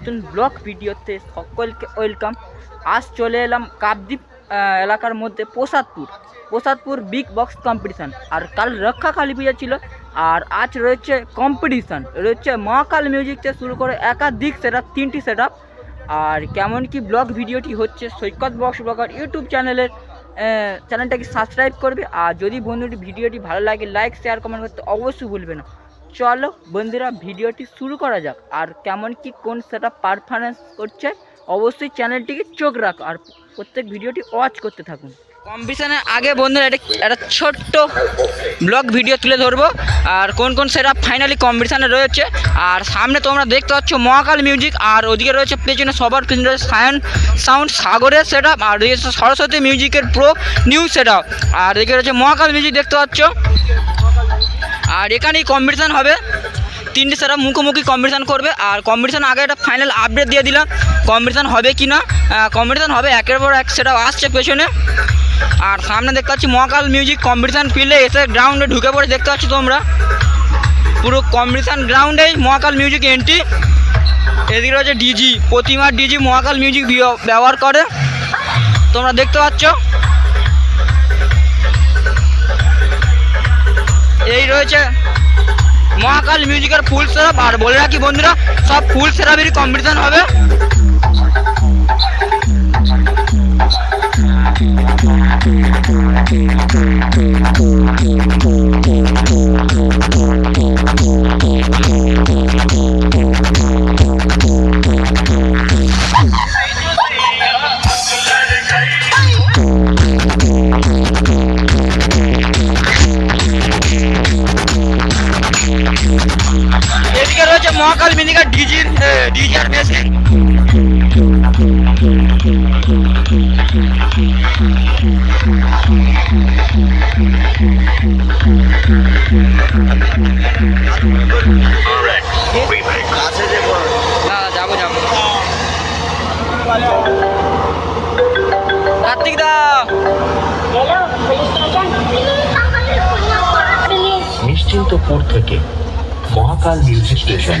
নতুন ব্লগ ভিডিওতে সকলকে ওয়েলকাম। আজ চলে এলাম কাকদ্বীপ আহ, এলাকার মধ্যে Prasadpur. Prasadpur big box competition আর কাল রক্ষা কালী পূজা ছিল আর আজ রয়েছে কম্পিটিশান রয়েছে মহাকাল মিউজিক থেকে শুরু করে একাধিক সেট তিনটি সেট আর কেমন কি ব্লগ ভিডিওটি হচ্ছে সৈকত বক্স ব্লগার ইউটিউব চ্যানেলের চ্যানেলটাকে সাবস্ক্রাইব করবে। আর যদি বন্ধুটি ভিডিওটি ভালো লাগে লাইক শেয়ার কমেন্ট করতে অবশ্যই ভুলবে না। চলো বন্ধুরা ভিডিওটি শুরু করা যাক। আর কেমন কি কোন সেটা পারফরমেন্স করছে, অবশ্যই চ্যানেলটিকে চোখ রাখো আর প্রত্যেক ভিডিওটি ওয়াচ করতে থাকুন। কম্পিটিশনের আগে বন্ধুরা এটা একটা ছোট্ট ব্লগ ভিডিও তুলে ধরবো। আর কোন কোন সেটা ফাইনালি কম্পিটিশানে রয়েছে। আর সামনে তোমরা দেখতে পাচ্ছ মহাকাল মিউজিক আর ওদিকে রয়েছে পেছনে সবার পেছনে সায়ন সাউন্ড সাগরের সেট আর রয়েছে সরস্বতী মিউজিকের প্রো নিউ সেট আর এদিকে রয়েছে মহাকাল মিউজিক দেখতে পাচ্ছ। আর এখানেই কম্পিটিশান হবে। তিনটে সেরা মুখোমুখি কম্পিটিশান করবে। আর কম্পিটিশান আগে একটা ফাইনাল আপডেট দিয়ে দিলাম কম্পিটিশান হবে কি না কম্পিটিশান হবে একের পর এক সেটা আসছে পেছনে। আর সামনে দেখতে পাচ্ছি মহাকাল মিউজিক কম্পিটিশান ফিল্ডে এসে গ্রাউন্ডে ঢুকে পড়ে, দেখতে পাচ্ছি তোমরা। পুরো কম্পিটিশান গ্রাউন্ডেই মহাকাল মিউজিক এন্ট্রি এদিকে রয়েছে DJ Pratima DJ Mahakal music ব্যবহার করে। তোমরা দেখতে পাচ্ছ। এই রয়েছে মহাকাল মিউজিকের ফুল সেরাপ আর বলে রাখি বন্ধুরা, সব ফুল সেরাপেরই কম্পিটিশন হবে। ডিজির মেশিন হ্যাঁ যাব যাব কার্তিক দা নিশ্চিন্তপুর থেকে Mahakal music station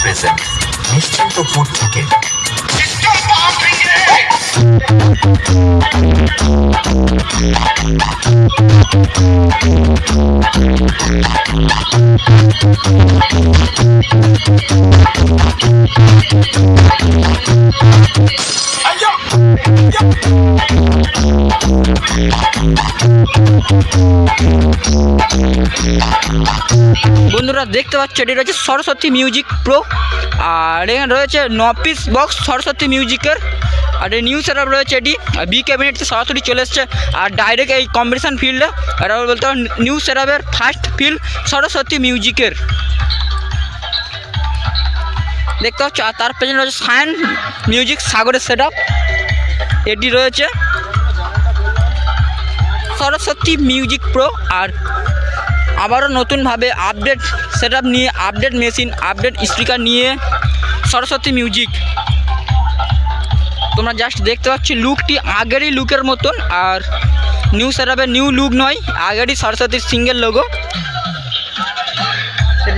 present Nischintapur থেকে বন্ধুরা, দেখতে পাচ্ছ, এটি রয়েছে সরস্বতী মিউজিক প্রো আর এখানে রয়েছে ন পিস বক্স সরস্বতী মিউজিকের আর এই নিউ সেট রয়েছে এটি বি ক্যাবিনেট সরাসরি চলে এসছে। আর ডাইরেক্ট এই কম্পিটিশান ফিল্ডে এটা বলতে পারো new set first field Saraswati মিউজিকের দেখতে পাচ্ছ, আর তার পেছনে রয়েছে সায়ন মিউজিক সাগরের সেট এটি রয়েছে সরস্বতী মিউজিক প্রো আর আবারও নতুনভাবে আপডেট সেট নিয়ে আপডেট মেশিন আপডেট স্পিকার নিয়ে সরস্বতী মিউজিক তোমরা জাস্ট দেখতে পাচ্ছ লুকটি আগেরই লুকের মতন, আর নিউ সেট নিউ লুক নয়, আগেরই সরস্বতীর সিঙ্গেল লোগো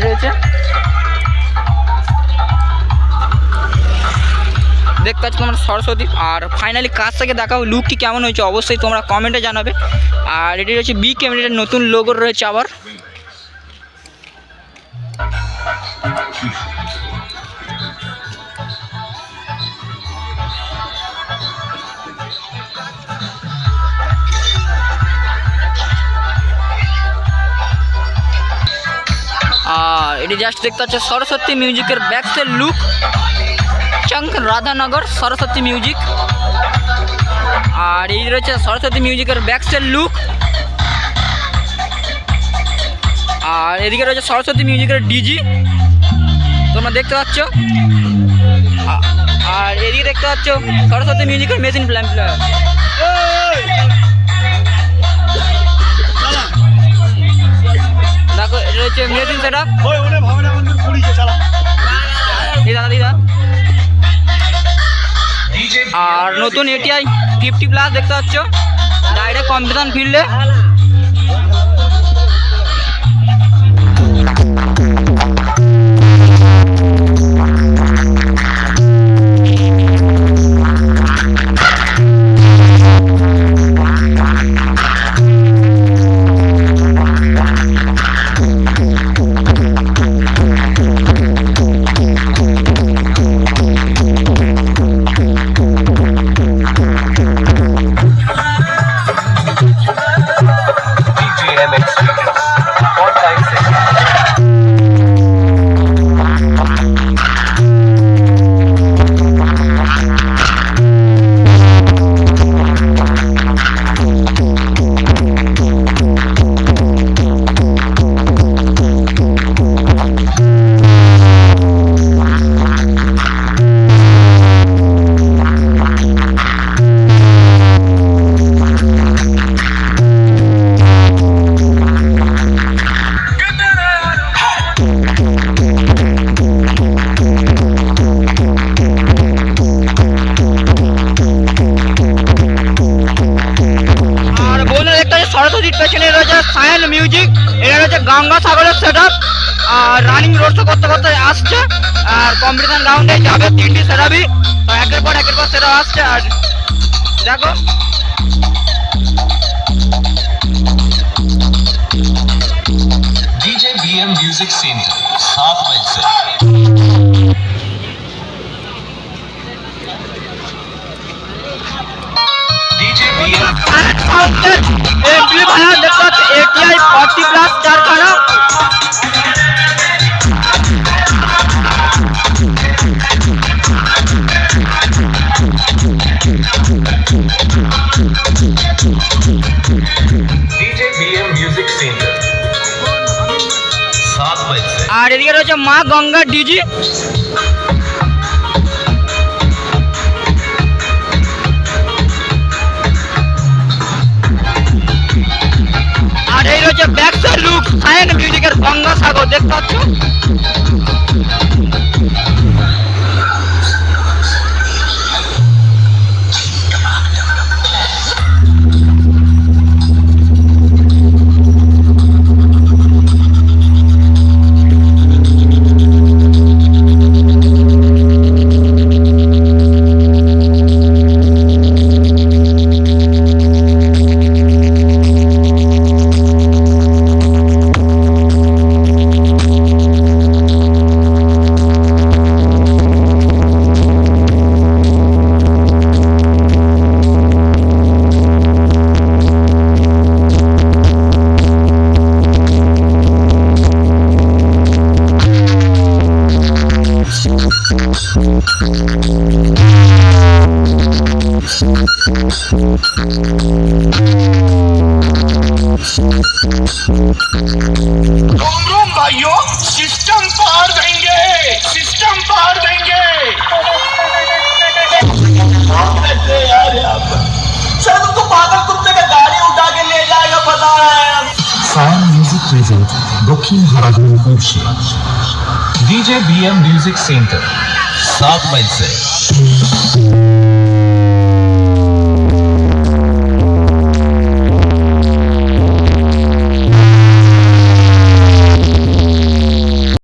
রয়েছে। দেখতে পাচ্ছ তোমার সরস্বতী, আর ফাইনালি কাজ থেকে দেখাও লুকটি কেমন হয়েছে, অবশ্যই তোমরা কমেন্টে জানাবে। আর এটি রয়েছে বি ক্যামেরার নতুন লোগো রয়েছে আবার। এটি জাস্ট দেখতে পাচ্ছ সরস্বতী মিউজিকের ব্যাকসের লুক চঙ্ক রাধানগর সরস্বতী মিউজিক আর এই রয়েছে সরস্বতী মিউজিকের ব্যাকসের লুক আর এদিকে রয়েছে সরস্বতী মিউজিকের ডিজি তোমরা দেখতে পাচ্ছ। আর এদিকে দেখতে পাচ্ছ সরস্বতী মিউজিকের মেশিন প্ল্যান প্লেয়ার রয়েছে মেশিন সেট আপ দিদা দিদা। আর নতুন এটিআই ফিফটি প্লাস দেখতে পাচ্ছ। ডাইরেক্ট কম্পিটিশন ফিল্ডে হচ্ছে মিউজিক এটা হচ্ছে গঙ্গা সাগরের সেট আর রানিং রোড শো করতে করতে আসছে আর কম্পিটিশন রাউন্ডে যাবে তিনটি সেটাপই তো একের পর একের পর সেটা আসছে আর দেখো DJ BM Music Center, South Windsor. Outlet MP ভাইয়া দেখতে পাচ্ছি এটিআই ফর্টি প্লাস কারখানা আর এদিকে রয়েছে মা গঙ্গা ডিজি আর এই রয়েছে ব্যাকসাইড লুক সায়েন মিউজিকের গঙ্গা সাগর দেখতে পাচ্ছ? रोम रोम भाइयों सिस्टम पार देंगे सिस्टम पार देंगे। सर तुमको पागल कुत्ते का गाड़ी उठा के ले जाएगा पता है। म्यूज़िक प्रेजेंट दक्षिण हारागुन से DJ BM Music Center. सात बजे से।